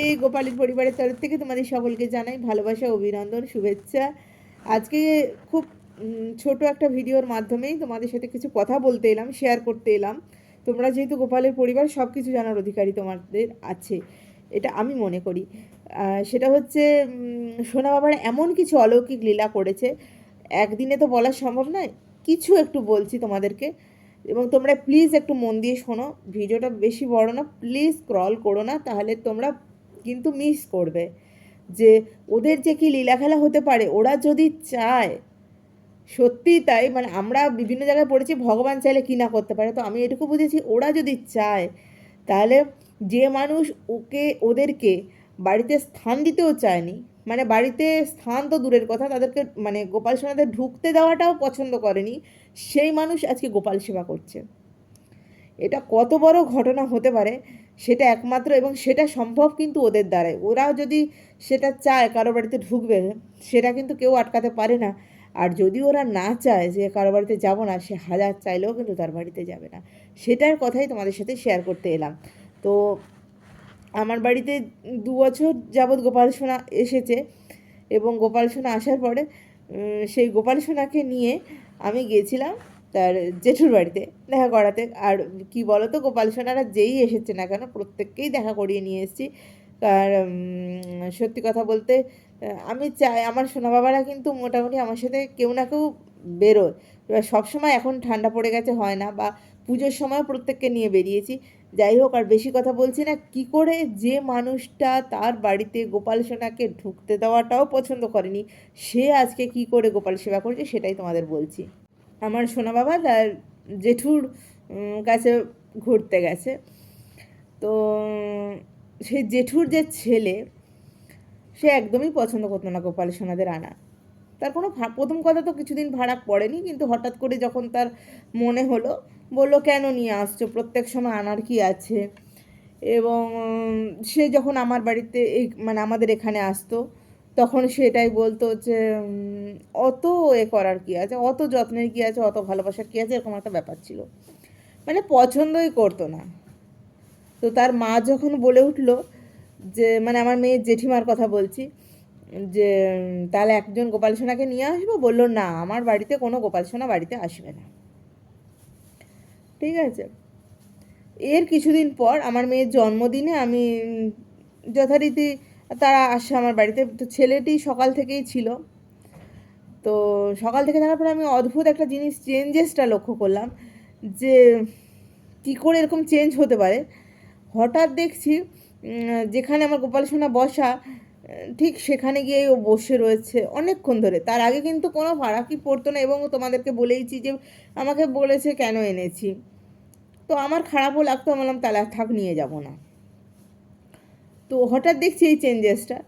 এই গোপালের পরিবারের তরফ থেকে তোমাদের সকলকে জানাই ভালোবাসা, অভিনন্দন, শুভেচ্ছা। আজকে খুব ছোট একটা ভিডিওর মাধ্যমেই তোমাদের সাথে কিছু কথা বলতে এলাম শেয়ার করতে এলাম। তোমরা যেহেতু গোপালের পরিবার সব কিছু জানার অধিকারী তোমাদের আছে, এটা আমি মনে করি। সেটা হচ্ছে সোনা বাবার এমন কিছু অলৌকিক লীলা করেছে, একদিনে তো বলা সম্ভব নয়, কিছু একটু বলছি তোমাদেরকে। এবং তোমরা প্লিজ একটু মন দিয়ে শোনো, ভিডিওটা বেশি বড় না প্লিজ স্ক্রল করো না, তাহলে তোমরা কিন্তু মিস করবে। যে ওদের যে কি লীলা খেলা হতে পারে, ওরা যদি চায় সত্যি তাই মানে আমরা বিভিন্ন জায়গায় পড়েছি, ভগবান চাইলে কি না করতে পারে? তো আমি এটুকু বুঝেছি, ওরা যদি চায়, তাহলে যে মানুষ ওকে, ওদেরকে বাড়িতে স্থান দিতেও চায়নি মানে বাড়িতে স্থান তো দূরের কথা, তাদেরকে মানে গোপাল সোনাদের ঢুকতে দেওয়াটাও পছন্দ করেনি, সেই মানুষ আজকে গোপাল সেবা করছে। এটা কত বড় ঘটনা হতে পারে সেটা একমাত্র এবং সেটা সম্ভব কিন্তু ওদের দ্বারাই। ওরাও যদি সেটা চায় কারও বাড়িতে ঢুকবে, সেটা কিন্তু কেউ আটকাতে পারে না। আর যদি ওরা না চায় যে কারও বাড়িতে যাব না, সে হাজার চাইলেও কিন্তু তার বাড়িতে যাবে না। সেটার কথাই তোমাদের সাথে শেয়ার করতে এলাম। তো আমার বাড়িতে দু বছর যাবৎ গোপাল সোনা এসেছে এবং গোপাল সোনা আসার পরে সেই গোপাল সোনাকে নিয়ে আমি গিয়েছিলাম তার জেঠুর বাড়িতে দেখা করাতে। আর কি বলো তো গোপাল সোনারা যেই এসেছে না কেন, প্রত্যেককেই দেখা করিয়ে নিয়ে এসেছি। আর সত্যি কথা বলতে, আমি চাই, আমার সোনা বাবারা কিন্তু মোটামুটি আমার সাথে কেউ না কেউ বেরোয়। এবার সবসময় এখন ঠান্ডা পড়ে গেছে, হয় না, বা পুজোর সময় প্রত্যেককে নিয়ে বেরিয়েছি। যাই হোক, আর বেশি কথা বলছি না, কি করে যে মানুষটা তার বাড়িতে গোপাল সোনাকে ঢুকতে দেওয়াটাও পছন্দ করেনি, সে আজকে কি করে গোপাল সেবা করছে সেটাই তোমাদের বলছি। আমার সোনা বাবা তার জেঠুর কাছে ঘুরতে গেছে। তো সেই জেঠুর যে ছেলে, সে একদমই পছন্দ করতো না গোপাল সোনাদের আনা। তার কোনো প্রথম কথা তো কিছুদিন ভাড়া পড়েনি, কিন্তু হঠাৎ করে যখন তার মনে হলো, বলল, কেন নিয়ে আসছো? প্রত্যেক সময় আনার কি আছে? এবং সে যখন আমার বাড়িতে এই মানে আমাদের এখানে আসতো তখন সেটাই বলতো যে অত এ করার কি আছে? অত যত্নের কি আছে? অত ভালোবাসার কি আছে? এরকম একটা ব্যাপার ছিল। মানে পছন্দই করতো না। তো তার মা যখন বলে উঠল যে মানে আমার মেয়ের জেঠিমার কথা বলছি, যে, তাহলে একজন গোপাল সোনাকে নিয়ে আসব? বলল, না, আমার বাড়িতে কোনো গোপাল সোনা বাড়িতে আসবে না। ঠিক আছে? এর কিছুদিন পর আমার মেয়ের জন্মদিনে আমি যথারীতি তারা আসে আমার বাড়িতে। তো ছেলেটি সকাল থেকেই ছিল। তো সকাল থেকে থাকার পরে আমি অদ্ভুত একটা জিনিস, চেঞ্জেসটা লক্ষ্য করলাম যে কী করে এরকম চেঞ্জ হতে পারে। হঠাৎ দেখছি যেখানে আমার গোপাল সোনা বসা, ঠিক সেখানে গিয়ে ও বসে রয়েছে অনেকক্ষণ ধরে। তার আগে কিন্তু কোনো ফারাকি পড়তো না এবং তোমাদেরকে বলেইছি যে আমাকে বলেছে কেন এনেছি। তো আমার খারাপও লাগতো, আমি বললাম, তাহলে থাক, নিয়ে যাব না। তো হঠাৎ দেখছি এই চেঞ্জেসটা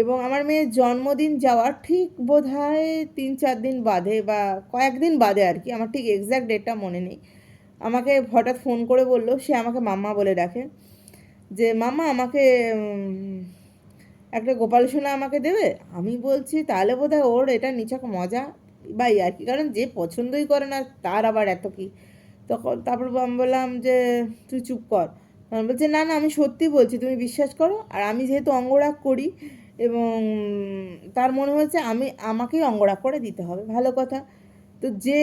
এবং আমার মেয়ের জন্মদিন যাওয়ার ঠিক বোধ হয় তিন চার দিন বাদে বা কয়েকদিন বাদে আর কি, আমার ঠিক এক্স্যাক্ট ডেটটা মনে নেই। আমাকে হঠাৎ ফোন করে বলল, সে আমাকে মাম্মা বলে ডাকে যে, মাম্মা, আমাকে একটা গোপাল সোনা আমাকে দেবে? আমি বলছি, তাহলে বোধ হয় ওর এটা নিছক মজা বা আর কি, কারণ যে পছন্দই করে না, তার আবার এত কি? তখন তারপর আমি বললাম যে, তুই চুপ কর। বলছে, না না, আমি সত্যি বলছি, তুমি বিশ্বাস করো। আর আমি যেহেতু অঙ্গরাগ করি এবং তার মনে হয়েছে আমি, আমাকেই অঙ্গরাগ করে দিতে হবে, ভালো কথা। তো যে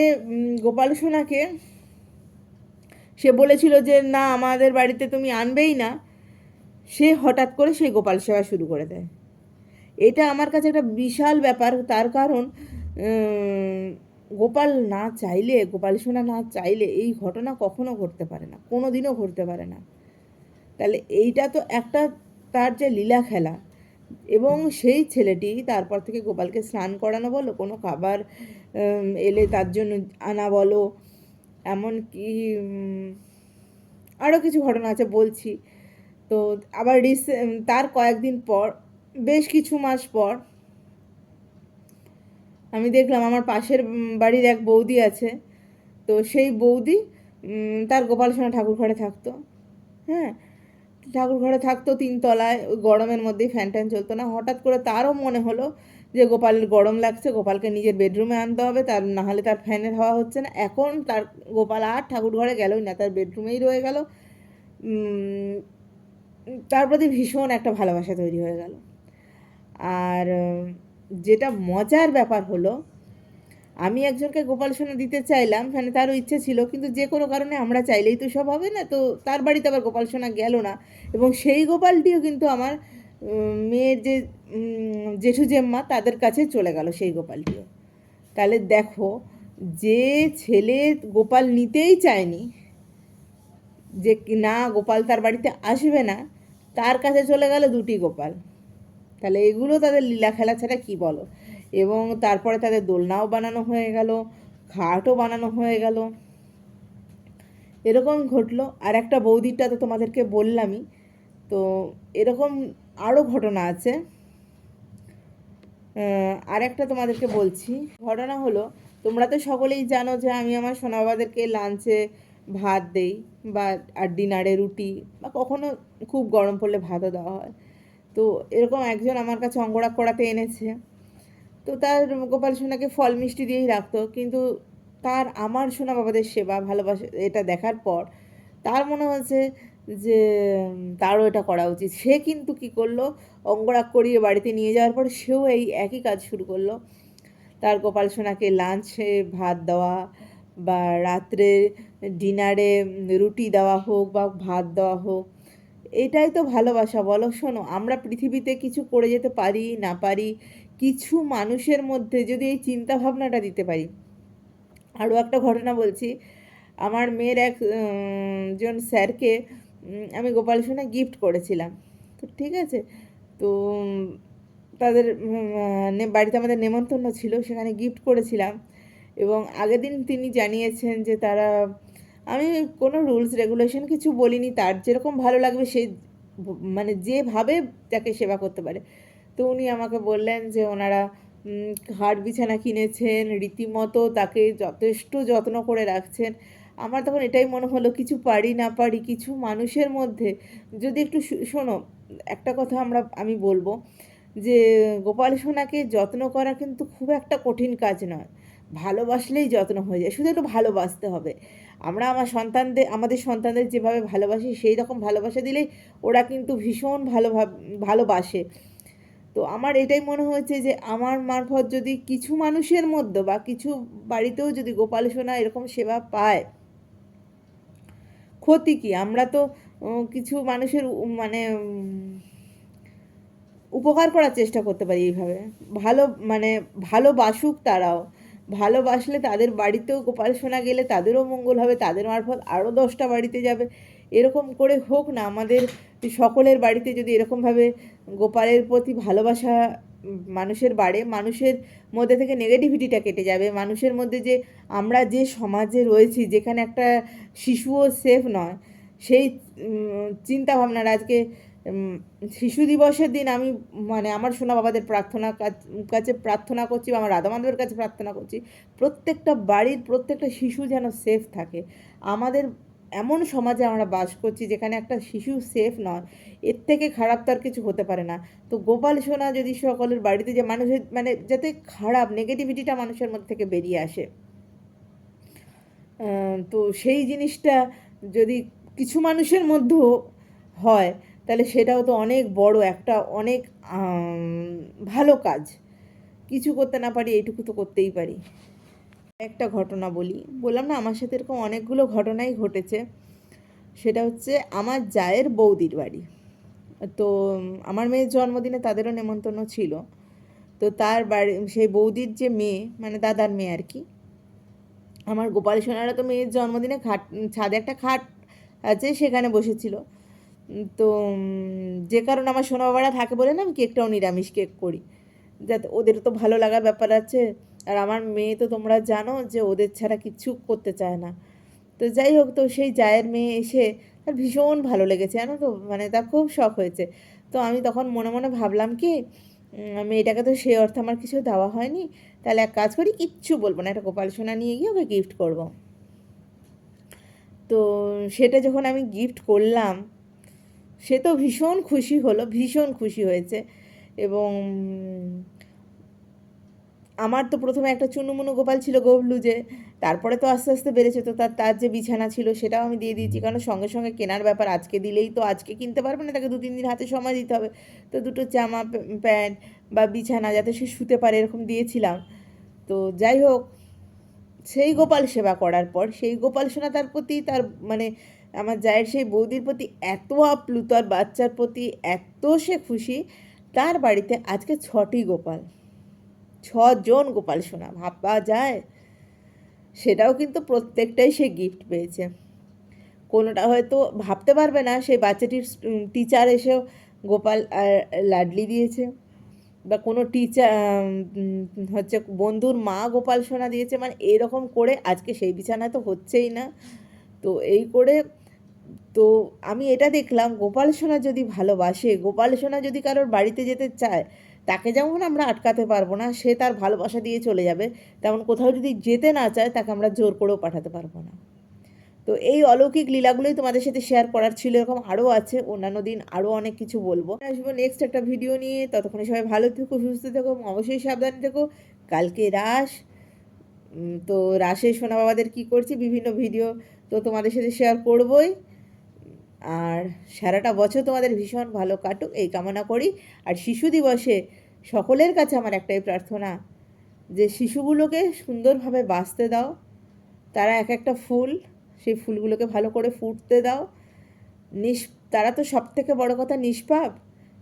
গোপাল সোনাকে সে বলেছিল যে, না, আমাদের বাড়িতে তুমি আনবেই না, সে হঠাৎ করে সেই গোপাল সেবা শুরু করে দেয়। এটা আমার কাছে একটা বিশাল ব্যাপার, তার কারণ গোপাল না চাইলে, গোপাল সোনা না চাইলে এই ঘটনা কখনো ঘটতে পারে না কোনো দিনও ঘটতে পারে না। তাহলে এইটা তো একটা তার যে লীলা খেলা। এবং সেই ছেলেটি তারপর থেকে গোপালকে স্নান করানো বলো, কোনো খাবার এলে তার জন্য আনা বলো, এমনকি আরও কিছু ঘটনা আছে বলছি। তো আবার রিসে তার কয়েকদিন পর, বেশ কিছু মাস পর, আমি দেখলাম আমার পাশের বাড়ির এক বৌদি আছে। তো সেই বৌদি তার গোপাল সোনা ঠাকুর ঘরে থাকতো। হ্যাঁ ঠাকুর ঘরে থাকতো তিনতলায় গরমের মধ্যেই ফ্যান ট্যান চলতো না। হঠাৎ করে তারও মনে হলো যে গোপালের গরম লাগছে, গোপালকে নিজের বেডরুমে আনতে হবে, তার নাহলে তার ফ্যানের হাওয়া হচ্ছে না। এখন তার গোপাল আর ঠাকুর ঘরে গেলই না, তার বেডরুমেই রয়ে গেল। তার প্রতি ভীষণ একটা ভালোবাসা তৈরি হয়ে গেল। আর যেটা মজার ব্যাপার হলো আমি একজনকে গোপাল সোনা দিতে চাইলাম মানে তারও ইচ্ছে ছিল, কিন্তু যে কোনো কারণে আমরা চাইলেই তো সব হবে না, তো তার বাড়িতে আবার গোপাল সোনা গেল না। এবং সেই গোপালটিও কিন্তু আমার মেয়ের যে জেঠু জেম্মা, তাদের কাছে চলে গেল সেই গোপালটিও। তাহলে দেখো, যে ছেলে গোপাল নিতেই চায়নি, যে না গোপাল তার বাড়িতে আসবে না, তার কাছে চলে গেল দুটি গোপাল। তাহলে এগুলো তাদের লীলা খেলা ছাড়া কী বলো? এবং তারপরে তাদের দোলনাও বানানো হয়ে গেল, খাটও বানানো হয়ে গেল। এরকম ঘটলো। আর একটা বৌদিটা তো তোমাদেরকে বললামই। তো এরকম আরও ঘটনা আছে। আর একটা তোমাদেরকে বলছি। ঘটনা হলো, তোমরা তো সকলেই জানো যে আমি আমার সোনা বাবাদেরকে লাঞ্চে ভাত দেই বা আর ডিনারে রুটি বা কখনো খুব গরম পড়লে ভাতও দেওয়া হয়। তো এরকম একজন আমার কাছে অঙ্গরাগ করাতে এনেছে। তো তার গোপাল সোনাকে ফল মিষ্টি দিয়েই রাখতো। কিন্তু তার আমার সোনা বাবাদের সেবা, ভালোবাসা, এটা দেখার পর তার মনে হয়েছে যে, তারও এটা করা উচিত। সে কিন্তু কি করল? অঙ্গরাগ করিয়ে বাড়িতে নিয়ে যাওয়ার পর সেও এই একই কাজ শুরু করল। তার গোপাল সোনাকে লাঞ্চে ভাত দেওয়া বা রাত্রে ডিনারে রুটি দেওয়া হোক বা ভাত দেওয়া হোক, এটাই তো ভালোবাসা। বলো শোনো, আমরা পৃথিবীতে কিছু করে যেতে পারি, না পারি কিছু মানুষের মধ্যে যদি এই চিন্তা ভাবনাটা দিতে পারি। আরও একটা ঘটনা বলছি। আমার মেয়ের এক উম, জন স্যারকে আমি গোপাল সোনা গিফট করেছিলাম। তো ঠিক আছে? তো তাদের বাড়িতে আমাদের নেমন্তন্ন ছিল সেখানে গিফট করেছিলাম। এবং আগের দিন তিনি জানিয়েছেন যে তারা আমি কোনো রুলস রেগুলেশন কিছু বলিনি তার যেরকম ভালো লাগবে ভ- মানে যেভাবে তাকে সেবা করতে পারে। তো উনি আমাকে বললেন যে ওনারা খাট বিছানা কিনেছেন, রীতিমতো তাকে যথেষ্ট যত্ন করে রাখছেন। আমার তখন এটাই মনে হলো, কিছু পারি না পারি, কিছু মানুষের মধ্যে যদি একটু শোনো, একটা কথা আমরা, আমি বলব যে গোপাল সোনাকে যত্ন করা কিন্তু খুব একটা কঠিন কাজ নয়। ভালোবাসলেই যত্ন হয়ে যায়, শুধু একটু ভালোবাসতে হবে। আমরা আমার সন্তানদের, আমাদের সন্তানদের যেভাবে ভালোবাসি, সেই রকম ভালোবাসা দিলেই ওরা কিন্তু ভীষণ ভালো ভালোবাসে। তো আমার এটাই মনে হয়েছে যে আমার মারফত যদি কিছু মানুষের মধ্যে বা কিছু বাড়িতেও যদি গোপাল সোনা এরকম সেবা পায়, ক্ষতি কি? আমরা তো কিছু মানুষের মানে উপকার করার চেষ্টা করতে পারি এইভাবে। ভালো মানে ভালোবাসুক তারাও। ভালোবাসলে তাদের বাড়িতেও গোপাল সোনা গেলে তাদেরও মঙ্গল হবে, তাদের মারফত আরও দশটা বাড়িতে যাবে। এরকম করে হোক না আমাদের সকলের বাড়িতে যদি এরকমভাবে গোপালের প্রতি ভালোবাসা মানুষের বাড়ে মানুষের মধ্যে থেকে নেগেটিভিটিটা কেটে যাবে। মানুষের মধ্যে যে আমরা যে সমাজে রয়েছি যেখানে একটা শিশুও সেফ নয় সেই উম, চিন্তা ভাবনার আজকে শিশু দিবসের দিন আমি মানে আমার সোনা বাবাদের প্রার্থনা কাছ- কাছে প্রার্থনা করছি বা আমার রাধা মাধবের কাছে প্রার্থনা করছি প্রত্যেকটা বাড়ির প্রত্যেকটা শিশু যেন সেফ থাকে। আমাদের এমন সমাজে আমরা বাস করছি যেখানে একটা শিশু সেফ নয়। এর থেকে খারাপ তো আর কিছু হতে পারে না। তো গোপাল সোনা যদি সকলের বাড়িতে যে মানুষের মানে যাতে খারাপ নেগেটিভিটিটা মানুষের মধ্যে থেকে বেরিয়ে আসে। তো সেই জিনিসটা যদি কিছু মানুষের মধ্যেও হয়, তাহলে সেটাও তো অনেক বড় একটা অনেক ভালো কাজ। কিছু করতে না পারি, এইটুকু তো করতেই পারি। একটা ঘটনা বলি। বললাম না, আমার সাথে এরকম অনেকগুলো ঘটনাই ঘটেছে। সেটা হচ্ছে আমার জায়ের বৌদির বাড়ি। তো, আমার মেয়ের জন্মদিনে তাদেরও নেমন্তন্ন ছিল। তো তার বাড়ি, সেই বৌদির যে মেয়ে মানে দাদার মেয়ে আর কি, আমার গোপাল সোনারা তো মেয়ের জন্মদিনে খাট, ছাদে একটা খাট আছে, সেখানে বসেছিল। তো, যে কারণে আমার সোনা বাবারা থাকে বলে না আমি কেকটাও নিরামিষ কেক করি। যাতে ওদের তো ভালো লাগার ব্যাপার আছে। আর আমার মেয়ে তো তোমরা জানো যে ওদের ছাড়া কিচ্ছু করতে চায় না। তো যাই হোক, তো সেই জায়ের মেয়ে এসে তার ভীষণ ভালো লেগেছে, জানো তো? মানে তার খুব শখ হয়েছে। তো আমি তখন মনে মনে ভাবলাম কি মেয়েটাকে তো সেই অর্থে আমার কিছু দেওয়া হয়নি। তাহলে এক কাজ করি, কিচ্ছু বলব না, একটা গোপাল সোনা নিয়ে গিয়ে ওকে গিফট করব। তো সেটা যখন আমি গিফট করলাম, সে তো ভীষণ খুশি হলো, ভীষণ খুশি হয়েছে। এবং আমার তো প্রথমে একটা চুনুমুনু গোপাল ছিল গোবলু যে, তারপরে তো আস্তে আস্তে বেড়েছে তো তার তার যে বিছানা ছিল সেটাও আমি দিয়ে দিয়েছি। কারণ সঙ্গে সঙ্গে কেনার ব্যাপার আজকে দিলেই তো আজকে কিনতে পারবে না, তাকে দু তিন দিন হাতে সময় দিতে হবে। তো দুটো জামা, প্যা- প্যান্ট বা বিছানা যাতে সে শুতে পারে এরকম দিয়েছিলাম। তো যাই হোক, সেই গোপাল সেবা করার পর, সেই গোপাল সোনা তার প্রতি তার মানে আমার জায়ের সেই বৌদির প্রতি এত আপ্লুত আর বাচ্চার প্রতি এত সে খুশি, তার বাড়িতে আজকে ছটি গোপাল। ছজন গোপাল সোনা, ভাবা যায়? সেটাও কিন্তু প্রত্যেকটাই সে গিফট পেয়েছে। কোনোটা হয়তো ভাবতে পারবে না, সেই বাচ্চাটির টিচার এসেও গোপাল লাডলি দিয়েছে। বা কোনো টিচার হচ্ছে বন্ধুর মা গোপাল সোনা দিয়েছে মানে এরকম করে আজকে সেই বিছানায় তো হচ্ছেই না। তো এই করে, তো আমি এটা দেখলাম, গোপাল সোনা যদি ভালোবাসে, গোপাল সোনা যদি কারোর বাড়িতে যেতে চায় তাকে যেমন আমরা আটকাতে পারব না, সে তার ভালোবাসা দিয়ে চলে যাবে, তেমন কোথাও যদি যেতে না চায়, তাকে আমরা জোর করেও পাঠাতে পারব না। তো এই অলৌকিক লীলাগুলোই তোমাদের সাথে শেয়ার করার ছিল, এরকম আরও আছে, অন্যান্য দিন আরও অনেক কিছু বলব। আসব নেক্সট একটা ভিডিও নিয়ে, ততক্ষণে সবাই ভালো থেকো, সুস্থ থেকো অবশ্যই সাবধানে থেকো। কালকে রাস তো রাসে সোনা বাবাদের কী করছি, বিভিন্ন ভিডিও তো তোমাদের সাথে শেয়ার করবই। আর সারাটা বছর তোমাদের ভীষণ ভালো কাটুক, এই কামনা করি। আর শিশু দিবসে সকলের কাছে আমার একটাই প্রার্থনা, যে শিশুগুলোকে সুন্দরভাবে বাঁচতে দাও। তারা এক একটা ফুল, সেই ফুলগুলোকে ভালো করে ফুটতে দাও। নিস তারা তো সব থেকে বড় কথা নিষ্পাপ।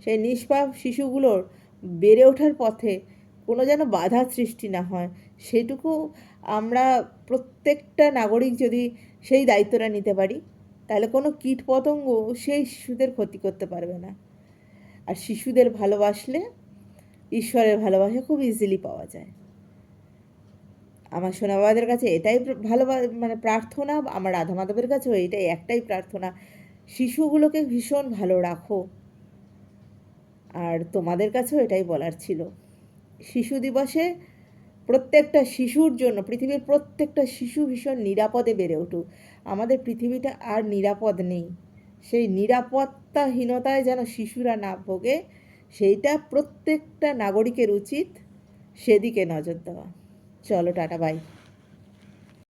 সেই নিষ্পাপ শিশুগুলোর বেড়ে ওঠার পথে কোনো যেন বাধা সৃষ্টি না হয়। সেটুকু আমরা প্রত্যেকটা নাগরিক যদি সেই দায়িত্বটা নিতে পারি। তাহলে কোনো কীট পতঙ্গ সেই শিশুদের ক্ষতি করতে পারবে না। আর শিশুদের ভালোবাসলে ঈশ্বরের ভালোবাসা খুব ইজিলি পাওয়া যায়। আমার সোনা বাবাদের কাছে এটাই ভালো মানে প্রার্থনা, আমার রাধা মাধবের কাছেও এটাই একটাই প্রার্থনা, শিশুগুলোকে ভীষণ ভালো রাখো। আর তোমাদের কাছেও এটাই বলার ছিল। শিশু দিবসে প্রত্যেকটা শিশুর জন্য, পৃথিবীর প্রত্যেকটা শিশু ভীষণ নিরাপদে বেড়ে উঠুক। আমাদের পৃথিবীটা আর নিরাপদ নেই। সেই নিরাপত্তাহীনতায় যেন শিশুরা না ভোগে, সেইটা প্রত্যেকটা নাগরিকের উচিত। সেদিকে নজর দেওয়া। চলো টাটা বাই